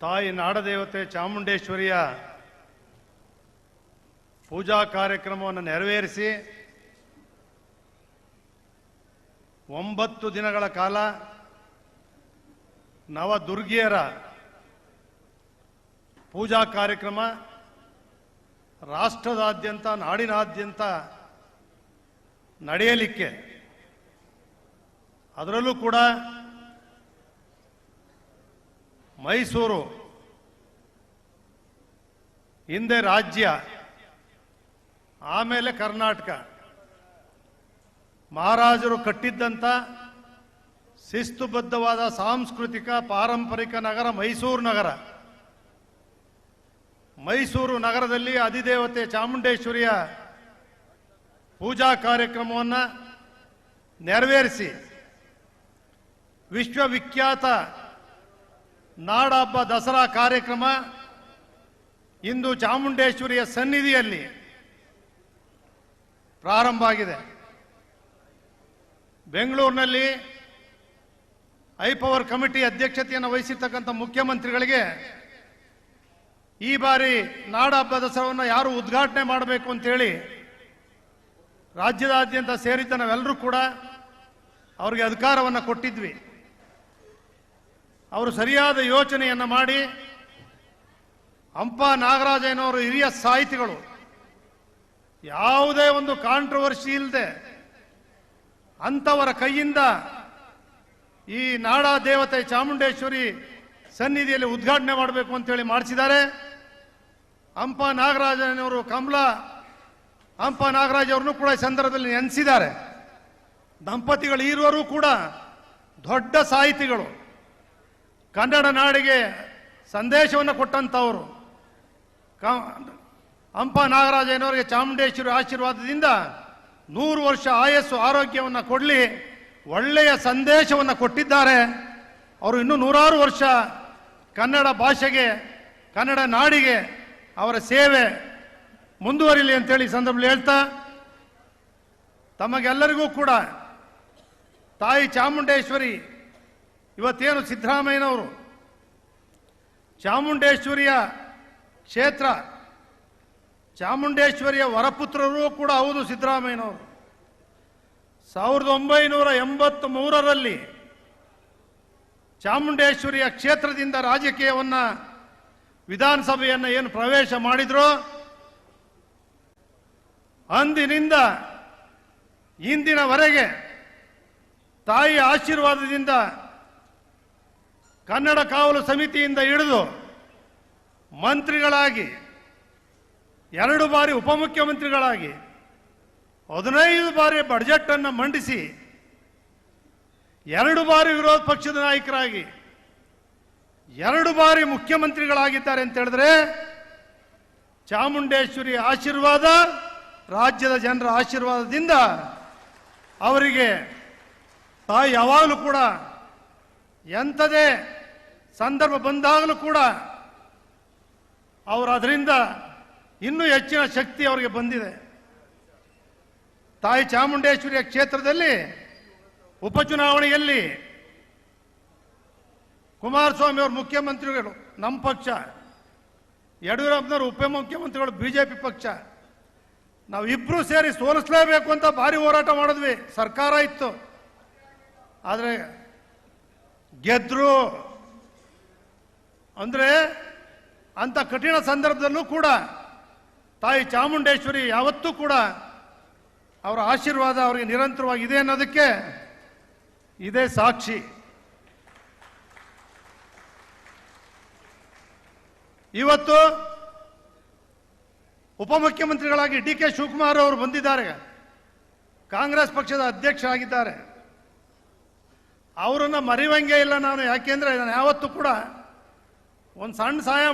ತಾಯಿ ನಾಡದೇವತೆ ಚಾಮುಂಡೇಶ್ವರಿಯ ಪೂಜಾ ಕಾರ್ಯಕ್ರಮವನ್ನು ನೆರವೇರಿಸಿ ಒಂಬತ್ತು ದಿನಗಳ ಕಾಲ ನವದುರ್ಗಿಯರ ಪೂಜಾ ಕಾರ್ಯಕ್ರಮ ರಾಷ್ಟ್ರದಾದ್ಯಂತ, ನಾಡಿನಾದ್ಯಂತ ನಡೆಯಲಿಕ್ಕೆ. ಅದರಲ್ಲೂ ಕೂಡ ಮೈಸೂರು ಹಿಂದೆ ರಾಜ್ಯ, ಆಮೇಲೆ ಕರ್ನಾಟಕ. ಮಹಾರಾಜರು ಕಟ್ಟಿದ್ದಂಥ ಶಿಸ್ತುಬದ್ಧವಾದ ಸಾಂಸ್ಕೃತಿಕ ಪಾರಂಪರಿಕ ನಗರ ಮೈಸೂರು ನಗರ. ಮೈಸೂರು ನಗರದಲ್ಲಿ ಅಧಿದೇವತೆ ಚಾಮುಂಡೇಶ್ವರಿಯ ಪೂಜಾ ಕಾರ್ಯಕ್ರಮವನ್ನು ನೆರವೇರಿಸಿ. ವಿಶ್ವವಿಖ್ಯಾತ ನಾಡಹಬ್ಬ ದಸರಾ ಕಾರ್ಯಕ್ರಮ ಇಂದು ಚಾಮುಂಡೇಶ್ವರಿಯ ಸನ್ನಿಧಿಯಲ್ಲಿ ಪ್ರಾರಂಭ ಆಗಿದೆ. ಬೆಂಗಳೂರಿನಲ್ಲಿ ಪವರ್ ಕಮಿಟಿ ಅಧ್ಯಕ್ಷತೆಯನ್ನು ವಹಿಸಿರ್ತಕ್ಕಂಥ ಮುಖ್ಯಮಂತ್ರಿಗಳಿಗೆ ಈ ಬಾರಿ ನಾಡಹಬ್ಬ ದಸರಾವನ್ನು ಯಾರು ಉದ್ಘಾಟನೆ ಮಾಡಬೇಕು ಅಂತೇಳಿ ರಾಜ್ಯದಾದ್ಯಂತ ಸೇರಿದ್ದ ನಾವೆಲ್ಲರೂ ಕೂಡ ಅವರಿಗೆ ಅಧಿಕಾರವನ್ನು ಕೊಟ್ಟಿದ್ವಿ. ಅವರು ಸರಿಯಾದ ಯೋಚನೆಯನ್ನು ಮಾಡಿ ಹಂಪ ನಾಗರಾಜಯ್ಯನವರು ಹಿರಿಯ ಸಾಹಿತಿಗಳು. ಯಾವುದೇ ಒಂದು ಕಾಂಟ್ರವರ್ಸಿ ಇಲ್ಲದೆ ಅಂಥವರ ಕೈಯಿಂದ ಈ ನಾಡ ದೇವತೆ ಚಾಮುಂಡೇಶ್ವರಿ ಸನ್ನಿಧಿಯಲ್ಲಿ ಉದ್ಘಾಟನೆ ಮಾಡಬೇಕು ಅಂತೇಳಿ ಮಾಡಿಸಿದ್ದಾರೆ. ಹಂಪ ನಾಗರಾಜನವರು ಕಮಲಾ, ಹಂಪ ನಾಗರಾಜ್ ಅವ್ರನ್ನೂ ಕೂಡ ಈ ಸಂದರ್ಭದಲ್ಲಿ ನೆನೆಸಿದ್ದಾರೆ. ದಂಪತಿಗಳು ಇರುವರು ಕೂಡ ದೊಡ್ಡ ಸಾಹಿತಿಗಳು. ಕನ್ನಡ ನಾಡಿಗೆ ಸಂದೇಶವನ್ನು ಕೊಟ್ಟಂಥವರು. ಹಂಪ ನಾಗರಾಜಯ್ಯನವರಿಗೆ ಚಾಮುಂಡೇಶ್ವರಿ ಆಶೀರ್ವಾದದಿಂದ ನೂರು ವರ್ಷ ಆಯಸ್ಸು ಆರೋಗ್ಯವನ್ನು ಕೊಡಲಿ, ಒಳ್ಳೆಯ ಸಂದೇಶವನ್ನು ಕೊಟ್ಟಿದ್ದಾರೆ. ಅವರು ಇನ್ನೂ ನೂರಾರು ವರ್ಷ ಕನ್ನಡ ಭಾಷೆಗೆ, ಕನ್ನಡ ನಾಡಿಗೆ ಅವರ ಸೇವೆ ಮುಂದುವರಿಲಿ ಅಂತೇಳಿ ಈ ಸಂದರ್ಭದಲ್ಲಿ ಹೇಳ್ತಾ, ತಮಗೆಲ್ಲರಿಗೂ ಕೂಡ ತಾಯಿ ಚಾಮುಂಡೇಶ್ವರಿ ಇವತ್ತೇನು ಸಿದ್ದರಾಮಯ್ಯನವರು? ಚಾಮುಂಡೇಶ್ವರಿಯ ಕ್ಷೇತ್ರ, ಚಾಮುಂಡೇಶ್ವರಿಯ ವರಪುತ್ರರೂ ಕೂಡ ಹೌದು ಸಿದ್ದರಾಮಯ್ಯನವರು. ಸಾವಿರದ ಒಂಬೈನೂರ ಎಂಬತ್ತ್ ಮೂರರಲ್ಲಿ ಚಾಮುಂಡೇಶ್ವರಿಯ ಕ್ಷೇತ್ರದಿಂದ ರಾಜಕೀಯವನ್ನು, ವಿಧಾನಸಭೆಯನ್ನು ಏನು ಪ್ರವೇಶ ಮಾಡಿದ್ರು, ಅಂದಿನಿಂದ ಇಂದಿನವರೆಗೆ ತಾಯಿ ಆಶೀರ್ವಾದದಿಂದ ಕನ್ನಡ ಕಾವಲು ಸಮಿತಿಯಿಂದ ಹಿಡಿದು ಮಂತ್ರಿಗಳಾಗಿ, ಎರಡು ಬಾರಿ ಉಪಮುಖ್ಯಮಂತ್ರಿಗಳಾಗಿ, ಹದಿನೈದು ಬಾರಿ ಬಡ್ಜೆಟ್ ಅನ್ನು ಮಂಡಿಸಿ, ಎರಡು ಬಾರಿ ವಿರೋಧ ಪಕ್ಷದ ನಾಯಕರಾಗಿ, ಎರಡು ಬಾರಿ ಮುಖ್ಯಮಂತ್ರಿಗಳಾಗಿದ್ದಾರೆ ಅಂತ ಹೇಳಿದ್ರೆ ಚಾಮುಂಡೇಶ್ವರಿ ಆಶೀರ್ವಾದ, ರಾಜ್ಯದ ಜನರ ಆಶೀರ್ವಾದದಿಂದ ಅವರಿಗೆ ತಾಯಿ ಯಾವಾಗಲೂ ಕೂಡ ಎಂಥದೇ ಸಂದರ್ಭ ಬಂದಾಗಲೂ ಕೂಡ ಅವರು ಅದರಿಂದ ಇನ್ನೂ ಹೆಚ್ಚಿನ ಶಕ್ತಿ ಅವರಿಗೆ ಬಂದಿದೆ. ತಾಯಿ ಚಾಮುಂಡೇಶ್ವರಿಯ ಕ್ಷೇತ್ರದಲ್ಲಿ ಉಪಚುನಾವಣೆಯಲ್ಲಿ ಕುಮಾರಸ್ವಾಮಿ ಅವರು ಮುಖ್ಯಮಂತ್ರಿಗಳು ನಮ್ಮ ಪಕ್ಷ, ಯಡಿಯೂರಪ್ಪನವರು ಉಪಮುಖ್ಯಮಂತ್ರಿಗಳು ಬಿಜೆಪಿ ಪಕ್ಷ. ನಾವು ಇಬ್ರು ಸೇರಿ ಸೋಲಿಸಲೇಬೇಕು ಅಂತ ಭಾರಿ ಹೋರಾಟ ಮಾಡಿದ್ವಿ. ಸರ್ಕಾರ ಇತ್ತು. ಆದರೆ ಗೆದ್ರು ಅಂದ್ರೆ ಅಂತ ಕಠಿಣ ಸಂದರ್ಭದಲ್ಲೂ ಕೂಡ ತಾಯಿ ಚಾಮುಂಡೇಶ್ವರಿ ಯಾವತ್ತೂ ಕೂಡ ಅವರ ಆಶೀರ್ವಾದ ಅವರಿಗೆ ನಿರಂತರವಾಗಿ ಇದೆ ಅನ್ನೋದಕ್ಕೆ ಇದೇ ಸಾಕ್ಷಿ. ಇವತ್ತು ಉಪಮುಖ್ಯಮಂತ್ರಿಗಳಾಗಿ ಡಿ ಕೆ ಶಿವಕುಮಾರ್ ಅವರು ಬಂದಿದ್ದಾರೆ. ಕಾಂಗ್ರೆಸ್ ಪಕ್ಷದ ಅಧ್ಯಕ್ಷರಾಗಿದ್ದಾರೆ. ಅವರನ್ನು ಮರೆಯುವಂಗೆ ಇಲ್ಲ ನಾನು, ಯಾಕೆಂದ್ರೆ ನಾನು ಯಾವತ್ತೂ ಕೂಡ ಒಂದು ಸಣ್ಣ ಸಹಾಯ